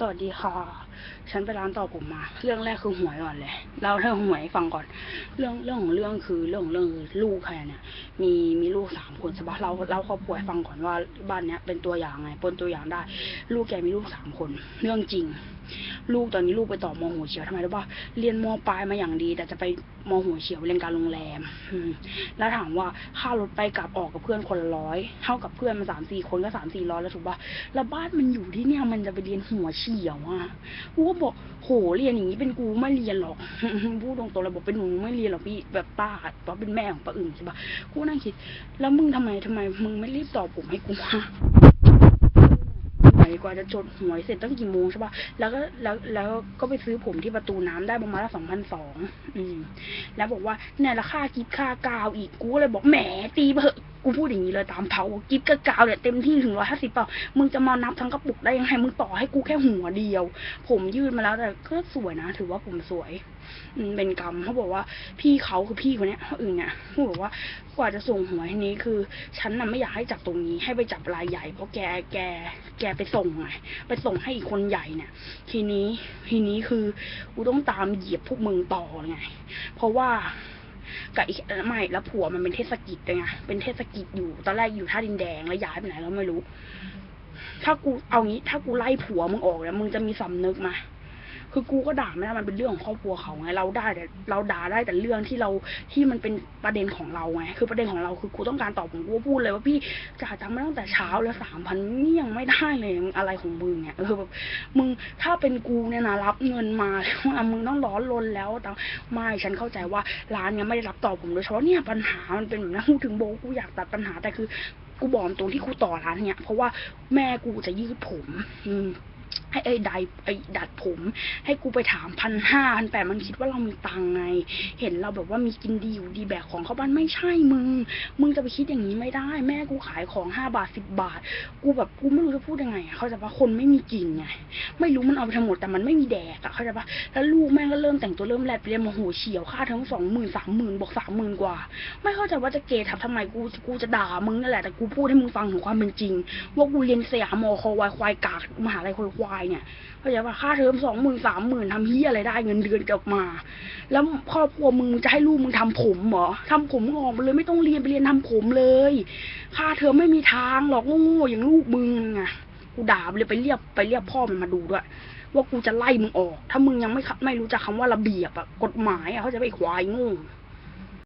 สวัสดีค่ะ ฉันไปร้านต่อผมมา เรื่องแรกคือหวยก่อนเลยเล่าเรื่องหวยฟังก่อน เรื่องเรื่องของเรื่องคือเรื่องของเรื่องคือลูกใครเนี่ย มีมีลูกสามคนใช่ปะเราเราครอบครัวฟังก่อนว่าบ้านเนี้ยเป็นตัวอย่างไงเป็นตัวอย่างได้ ลูกแกมีลูกสามคน เรื่องจริง ลูกตอนนี้ลูกไปต่อมอหัวเฉียวทำไมรู้ป่ะเรียนมปลายมาอย่างดี แต่จะไป มอหัวเฉียวเรียนการโรงแรมแล้วถามว่าค่ารถไปกลับออกกับเพื่อนคนละร้อยเท่ากับเพื่อนมาสามสี่คนก็สามสี่ร้อยแล้วถูกปะแล้วบ้านมันอยู่ที่เนี่ยมันจะไปเรียนหัวเฉียวอะกูก็บอกโหเรียนอย่างนี้เป็นกูไม่เรียนหรอกพูดตรงๆเลยบอกเป็นหนูไม่เรียนหรอกพี่แบบป้าเพราะเป็นแม่ของป้าอึ่งใช่ปะกูนั่งคิด แล้วมึงทำไมทำไมมึงไม่รีบตอบผมให้กูวะ กว่าจะจดหวยเสร็จตั้งกี่โมงใช่ปะแล้วก็แล้วแล้วก็ไปซื้อผมที่ประตูน้ำได้ประมาณละสองพันสอง อืม แล้วบอกว่าเนี่ยราคากิฟค่ากาวอีก กูเลยบอกแหมตีเบอะ กูพูดอย่างนี้เลยตามเผากิฟกับกาวเนี่ยเต็มที่ถึงร้อยห้าสิบเปล่ามึงจะมานับทั้งกระปุกได้ยังไงมึงต่อให้กูแค่หัวเดียว ผมยืดมาแล้วแต่ก็สวยนะ ถือว่าผมสวยเป็นกรรมเขาบอกว่า พี่เขาคือพี่คนนี้เขาอื่นเนี่ยเขาบอกว่ากว่าจะส่งหัวยนี้คือ ฉันน่ะไม่อยากให้จับตรงนี้ ให้ไปจับรายใหญ่เพราะแกแก แกไปส่งไงไปส่งให้อีกคนใหญ่เนี่ย ทีนี้ทีนี้คือกูต้องตามเหยียบพวกมึงต่อไงเพราะว่า กับอีกไม่แล้วผัวมันเป็นเทศกิจด้วยไงเป็นเทศกิจอยู่ตอนแรกอยู่ท่าดินแดงแล้วย้ายไปไหนแล้วไม่รู้ ถ้ากูเอางี้ ถ้ากูไล่ผัวมึงออกแล้วมึงจะมีสำนึกไหม คือกูก็ด่าไม่ได้มันเป็นเรื่องของครอบครัวเขาไงเราได้แต่เราด่าได้แต่เรื่องที่เราที่มันเป็นประเด็นของเราไงคือประเด็นของเราคือกูต้องการตอบผมกูพูดเลยว่าพี่จ่ายตังค์มาตั้งแต่เช้าแล้วสามพันนี่ยังไม่ได้เลยอะไรของมึงเนี่ยเออแบบมึงถ้าเป็นกูเนี่ยนะรับเงินมาว่ามึงต้องร้อนรนแล้วแต่ไม่ฉันเข้าใจว่าร้านเนี้ยไม่ได้รับตอบผมโดยเฉพาะเนี่ยปัญหามันเป็นแบบนั้นพูดถึงโบกูอยากตัดปัญหาแต่คือกูบอกตรงที่กูต่อร้านเนี่ยเพราะว่าแม่กูจะยืดผม อืม ให้ไอ้ไดไอ้ดัดผม ให้กูไปถามพันห้าพันแปดมันคิดว่าเรามีตังไง เห็นเราแบบว่ามีกินดีอยู่ดีแบกของเข้าบ้านไม่ใช่มึง มึงจะไปคิดอย่างนี้ไม่ได้ แม่กูขายของห้าบาทสิบบาท กูแบบกูไม่รู้จะพูดยังไงเขาใจปะคนไม่มีกินไง ไม่รู้มันเอาไปทั้งหมดแต่มันไม่มีแดกอะเขาใจปะแล้วลูกแม่ก็เริ่มแต่งตัวเริ่มแลบเรียนมโหเฉียวค่าเทอมสองหมื่นสามหมื่นบอกสามหมื่นกว่า ไม่เข้าใจว่าจะเกทับทำไมกูกูจะด่ามึงนั่นแหละแต่กูพูดให้มึงฟังถึงความเป็นจริง ว่ากูเรียนสยามมคอวายควายกากมหาลัยคนควายเนี่ยเข้าใจปะค่าเทอมสองหมื่นสามหมื่นทำเฮียอะไรได้เงินเดือนกลับมา แล้วครอบครัวมึงจะให้ลูกมึงทำผมเหรอทำผมออกมเลยไม่ต้องเรียนไปเรียนทำผมเลย ค่าเทอมไม่มีทางหรอกโง่ๆอย่างลูกมึงไงกูด่าไปเลยไปเรียกไปเรียกพ่อมันมาดูด้วยว่ากูจะไล่มึงออก ถ้ามึงยังไม่ไม่รู้จักคำว่าระเบียบอะกฎหมายอะเขาจะไปควายง่